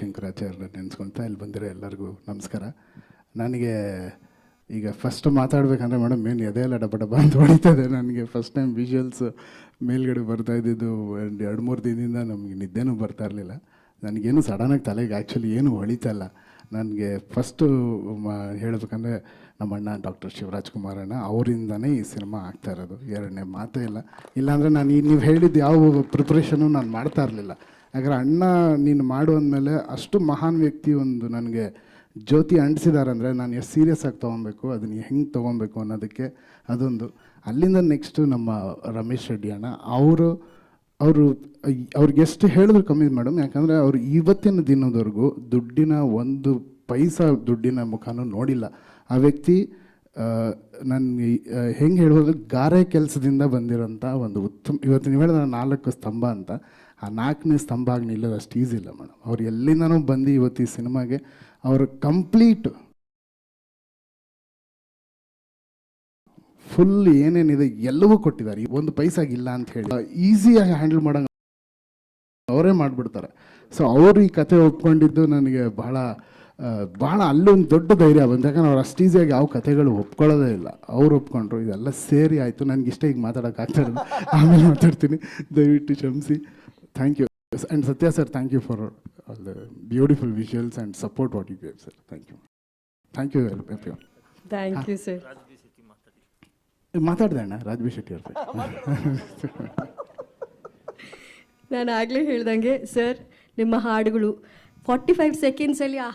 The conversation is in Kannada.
ಶಂಕರಾಚಾರ್ಯ ನೆನೆಸ್ಕೊಳ್ತಾ ಇಲ್ಲಿ ಬಂದಿರೋ ಎಲ್ಲರಿಗೂ ನಮಸ್ಕಾರ. ನನಗೆ ಈಗ ಫಸ್ಟ್ ಮಾತಾಡ್ಬೇಕಂದ್ರೆ ಮೇಡಮ್ ಏನು ಎದೆ ಎಲ್ಲ ಡಬ ಡಬ ಅಂತ ಹೊಡಿತದೆ ನನಗೆ. ಫಸ್ಟ್ ಟೈಮ್ ವಿಜುವಲ್ಸ್ ಮೇಲ್ಗಡೆ ಬರ್ತಾ ಇದ್ದಿದ್ದು ಎರಡು ಎರಡು ಮೂರು ದಿನದಿಂದ ನಮಗೆ ನಿದ್ದೆನೂ ಬರ್ತಾ ಇರಲಿಲ್ಲ. ನನಗೇನು ಸಡನ್ನಾಗಿ ತಲೆಗೆ ಆ್ಯಕ್ಚುಲಿ ಏನು ಹೊಳಿತಾ ಇಲ್ಲ. ನನಗೆ ಫಸ್ಟು ಮ ಹೇಳಬೇಕಂದ್ರೆ ನಮ್ಮ ಅಣ್ಣ ಡಾಕ್ಟರ್ ಶಿವರಾಜ್ ಕುಮಾರ್ ಅಣ್ಣ ಅವರಿಂದನೇ ಈ ಸಿನಿಮಾ ಆಗ್ತಾ ಇರೋದು. ಎರಡನೇ ಮಾತೇ ಇಲ್ಲ. ಇಲ್ಲಾಂದರೆ ನಾನು ಈ ನೀವು ಹೇಳಿದ್ದು ಯಾವ ಪ್ರಿಪ್ರೇಷನು ನಾನು ಮಾಡ್ತಾ ಇರಲಿಲ್ಲ. ಯಾಕಂದ್ರೆ ಅಣ್ಣ ನೀನು ಮಾಡು ಅಂದಮೇಲೆ ಅಷ್ಟು ಮಹಾನ್ ವ್ಯಕ್ತಿ ಒಂದು ನನಗೆ ಜ್ಯೋತಿ ಅಂಟಿಸಿದ್ದಾರೆ ಅಂದರೆ ನಾನು ಎಷ್ಟು ಸೀರಿಯಸ್ ಆಗಿ ತೊಗೊಬೇಕು, ಅದನ್ನು ಹೆಂಗೆ ತೊಗೊಬೇಕು ಅನ್ನೋದಕ್ಕೆ ಅದೊಂದು. ಅಲ್ಲಿಂದ ನೆಕ್ಸ್ಟು ನಮ್ಮ ರಮೇಶ್ ರೆಡ್ಡಿ ಅಣ್ಣ, ಅವರು ಅವರು, ಅವ್ರಿಗೆ ಎಷ್ಟು ಹೇಳಿದ್ರು ಕಮ್ಮಿ ಮೇಡಮ್, ಯಾಕಂದರೆ ಅವರು ಇವತ್ತಿನ ದಿನದವರೆಗೂ ದುಡ್ಡಿನ ಒಂದು ಪೈಸಾ ದುಡ್ಡಿನ ಮುಖನೂ ನೋಡಿಲ್ಲ. ಆ ವ್ಯಕ್ತಿ ನನ್ನ ಹೆಂಗೆ ಹೇಳ್ಬೋದು, ಗಾರೆ ಕೆಲಸದಿಂದ ಬಂದಿರೋಂಥ ಒಂದು ಉತ್ತಮ ಇವತ್ತು ನೀವು ಹೇಳಿದ ನಾಲ್ಕು ಸ್ತಂಭ ಅಂತ, ಆ ನಾಲ್ಕನೇ ಸ್ತಂಭ ಆಗಿ ನಿಲ್ಲೋದು ಅಷ್ಟು ಈಸಿ ಇಲ್ಲ ಮೇಡಮ್ ಅವ್ರು ಎಲ್ಲಿಂದನೂ ಬಂದು ಇವತ್ತು ಈ ಸಿನಿಮಾಗೆ ಅವರು ಕಂಪ್ಲೀಟ್ ಫುಲ್ ಏನೇನಿದೆ ಎಲ್ಲವೂ ಕೊಟ್ಟಿದ್ದಾರೆ. ಒಂದು ಪೈಸಾಗಿಲ್ಲ ಅಂತ ಹೇಳಿ. ಈಸಿಯಾಗಿ ಹ್ಯಾಂಡಲ್ ಮಾಡೋ ಅವರೇ ಮಾಡಿಬಿಡ್ತಾರೆ. ಸೊ ಅವರು ಈ ಕತೆ ಒಪ್ಕೊಂಡಿದ್ದು ನನಗೆ ಬಹಳ ಬಹಳ ಅಲ್ಲೊಂದು ದೊಡ್ಡ ಧೈರ್ಯ ಬಂತು. ಯಾಕಂದ್ರೆ ಅವ್ರು ಅಷ್ಟು ಈಸಿಯಾಗಿ ಯಾವ ಕಥೆಗಳು ಒಪ್ಕೊಳ್ಳೋದೇ ಇಲ್ಲ. ಅವ್ರು ಒಪ್ಕೊಂಡ್ರು ಇದೆಲ್ಲ ಸೇರಿ ಆಯಿತು ನನಗೆ ಇಷ್ಟ ಈಗ ಮಾತಾಡೋಕ್ಕಾಗ್ತಾ ಆಮೇಲೆ ಮಾತಾಡ್ತೀನಿ. ದಯವಿಟ್ಟು ಕ್ಷಮಿಸಿ. Thank you and Satya sir thank you for all the beautiful visuals and support what you gave sir thank you thank you well you thank you sir ಮಾತಾಡಿದೆ ಅಣ್ಣ ರಾಜ್ಬಿ ಶೆಟ್ಟಿ ಅವ್ರ ನಾನು ಆಗಲೇ ಹೇಳ್ದಂಗೆ ಸರ್ ನಿಮ್ಮ ಹಾಡುಗಳು ಫಾರ್ಟಿ ಫೈವ್ ಸೆಕೆಂಡ್ಸಲ್ಲಿ ಆ